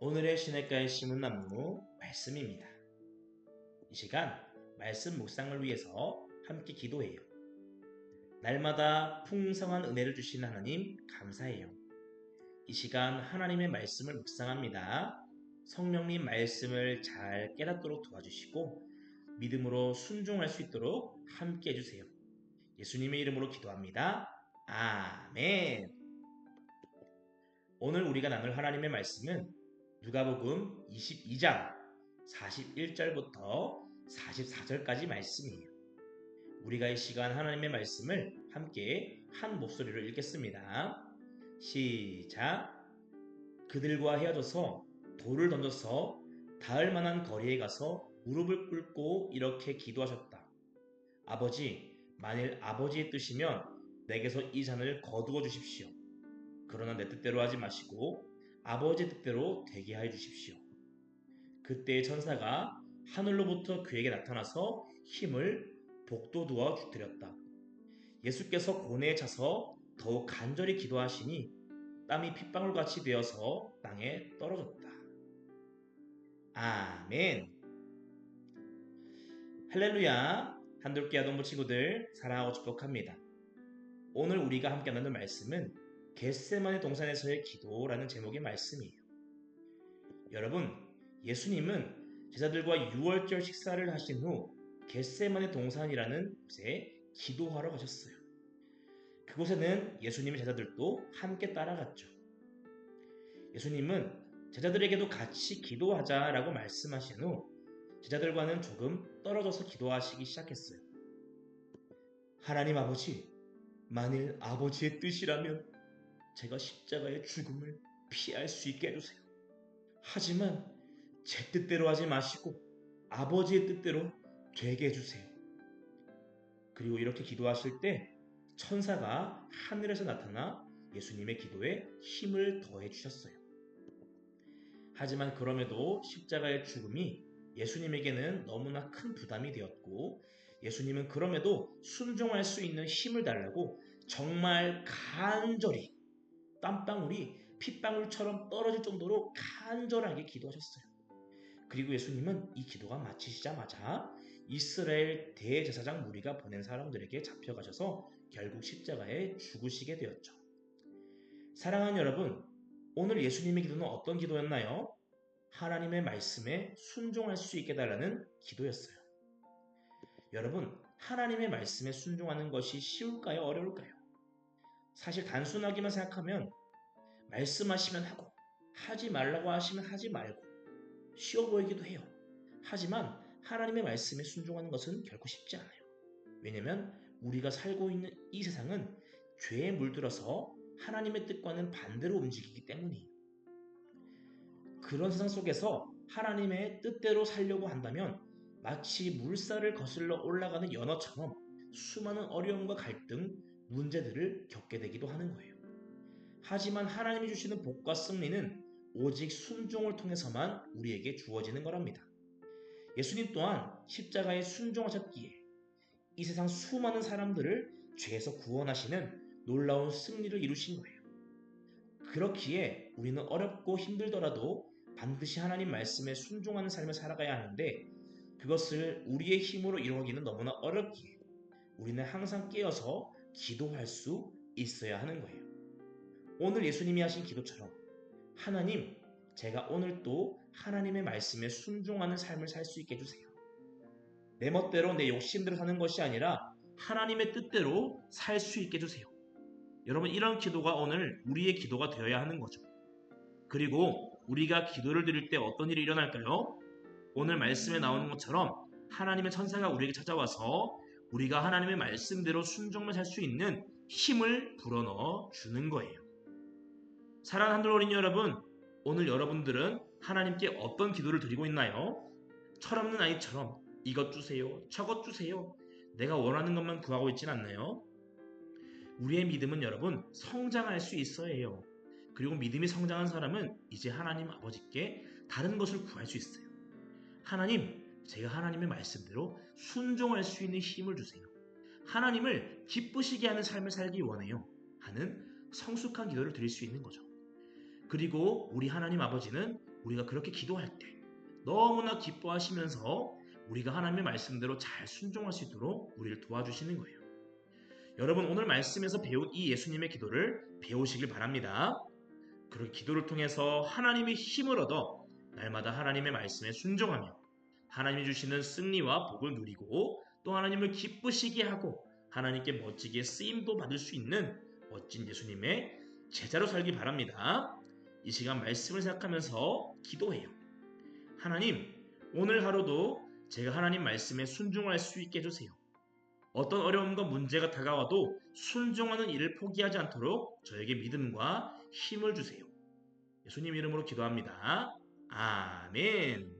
오늘의 시냇가에 심은 나무 말씀입니다. 이 시간 말씀 묵상을 위해서 함께 기도해요. 날마다 풍성한 은혜를 주시는 하나님 감사해요. 이 시간 하나님의 말씀을 묵상합니다. 성령님 말씀을 잘 깨닫도록 도와주시고 믿음으로 순종할 수 있도록 함께 해주세요. 예수님의 이름으로 기도합니다. 아멘. 오늘 우리가 나눌 하나님의 말씀은 누가복음 22장 41절부터 44절까지 말씀이에요. 우리가 이 시간 하나님의 말씀을 함께 한 목소리로 읽겠습니다. 시작. 그들과 헤어져서 돌을 던져서 닿을 만한 거리에 가서 무릎을 꿇고 이렇게 기도하셨다. 아버지, 만일 아버지의 뜻이면 내게서 이 잔을 거두어 주십시오. 그러나 내 뜻대로 하지 마시고 아버지의 뜻대로 되게 하여 주십시오. 그때 천사가 하늘로부터 그에게 나타나서 힘을 복도두어 드렸다. 예수께서 고뇌에 차서 더욱 간절히 기도하시니 땀이 핏방울같이 되어서 땅에 떨어졌다. 아멘. 할렐루야. 한돌기 아동부 친구들 사랑하고 축복합니다. 오늘 우리가 함께 나눌 말씀은 겟세만의 동산에서의 기도라는 제목의 말씀이에요. 여러분, 예수님은 제자들과 6월절 식사를 하신 후 겟세만의 동산이라는 곳에 기도하러 가셨어요. 그곳에는 예수님의 제자들도 함께 따라갔죠. 예수님은 제자들에게도 같이 기도하자라고 말씀하신 후 제자들과는 조금 떨어져서 기도하시기 시작했어요. 하나님 아버지, 만일 아버지의 뜻이라면 제가 십자가의 죽음을 피할 수 있게 해주세요. 하지만 제 뜻대로 하지 마시고 아버지의 뜻대로 되게 해주세요. 그리고 이렇게 기도하실 때 천사가 하늘에서 나타나 예수님의 기도에 힘을 더해 주셨어요. 하지만 그럼에도 십자가의 죽음이 예수님에게는 너무나 큰 부담이 되었고 예수님은 그럼에도 순종할 수 있는 힘을 달라고 정말 간절히 땀방울이 핏방울처럼 떨어질 정도로 간절하게 기도하셨어요. 그리고 예수님은 이 기도가 마치시자마자 이스라엘 대제사장 무리가 보낸 사람들에게 잡혀가셔서 결국 십자가에 죽으시게 되었죠. 사랑하는 여러분, 오늘 예수님의 기도는 어떤 기도였나요? 하나님의 말씀에 순종할 수 있게 달라는 기도였어요. 여러분, 하나님의 말씀에 순종하는 것이 쉬울까요? 어려울까요? 사실 단순하기만 생각하면 말씀하시면 하고 하지 말라고 하시면 하지 말고 쉬워 보이기도 해요. 하지만 하나님의 말씀에 순종하는 것은 결코 쉽지 않아요. 왜냐하면 우리가 살고 있는 이 세상은 죄에 물들어서 하나님의 뜻과는 반대로 움직이기 때문이에요. 그런 세상 속에서 하나님의 뜻대로 살려고 한다면 마치 물살을 거슬러 올라가는 연어처럼 수많은 어려움과 갈등, 문제들을 겪게 되기도 하는 거예요. 하지만 하나님이 주시는 복과 승리는 오직 순종을 통해서만 우리에게 주어지는 거랍니다. 예수님 또한 십자가에 순종하셨기에 이 세상 수많은 사람들을 죄에서 구원하시는 놀라운 승리를 이루신 거예요. 그렇기에 우리는 어렵고 힘들더라도 반드시 하나님 말씀에 순종하는 삶을 살아가야 하는데 그것을 우리의 힘으로 이루기는 너무나 어렵기에 우리는 항상 깨어서 기도할 수 있어야 하는 거예요. 오늘 예수님이 하신 기도처럼 하나님, 제가 오늘 또 하나님의 말씀에 순종하는 삶을 살 수 있게 해주세요. 내 멋대로 내 욕심대로 사는 것이 아니라 하나님의 뜻대로 살 수 있게 해주세요. 여러분, 이런 기도가 오늘 우리의 기도가 되어야 하는 거죠. 그리고 우리가 기도를 드릴 때 어떤 일이 일어날까요? 오늘 말씀에 나오는 것처럼 하나님의 천사가 우리에게 찾아와서 우리가 하나님의 말씀대로 순종만 살 수 있는 힘을 불어넣어 주는 거예요. 사랑하는 한들 어린이 여러분, 오늘 여러분들은 하나님께 어떤 기도를 드리고 있나요? 철없는 아이처럼 이것 주세요, 저것 주세요. 내가 원하는 것만 구하고 있진 않나요? 우리의 믿음은 여러분 성장할 수 있어야 해요. 그리고 믿음이 성장한 사람은 이제 하나님 아버지께 다른 것을 구할 수 있어요. 하나님, 제가 하나님의 말씀대로 순종할 수 있는 힘을 주세요. 하나님을 기쁘시게 하는 삶을 살기 원해요. 하는 성숙한 기도를 드릴 수 있는 거죠. 그리고 우리 하나님 아버지는 우리가 그렇게 기도할 때 너무나 기뻐하시면서 우리가 하나님의 말씀대로 잘 순종할 수 있도록 우리를 도와주시는 거예요. 여러분 오늘 말씀에서 배운 이 예수님의 기도를 배우시길 바랍니다. 그런 기도를 통해서 하나님의 힘을 얻어 날마다 하나님의 말씀에 순종하며 하나님이 주시는 승리와 복을 누리고 또 하나님을 기쁘시게 하고 하나님께 멋지게 쓰임도 받을 수 있는 멋진 예수님의 제자로 살기 바랍니다. 이 시간 말씀을 생각하면서 기도해요. 하나님, 오늘 하루도 제가 하나님 말씀에 순종할 수 있게 해주세요. 어떤 어려움과 문제가 다가와도 순종하는 일을 포기하지 않도록 저에게 믿음과 힘을 주세요. 예수님 이름으로 기도합니다. 아멘.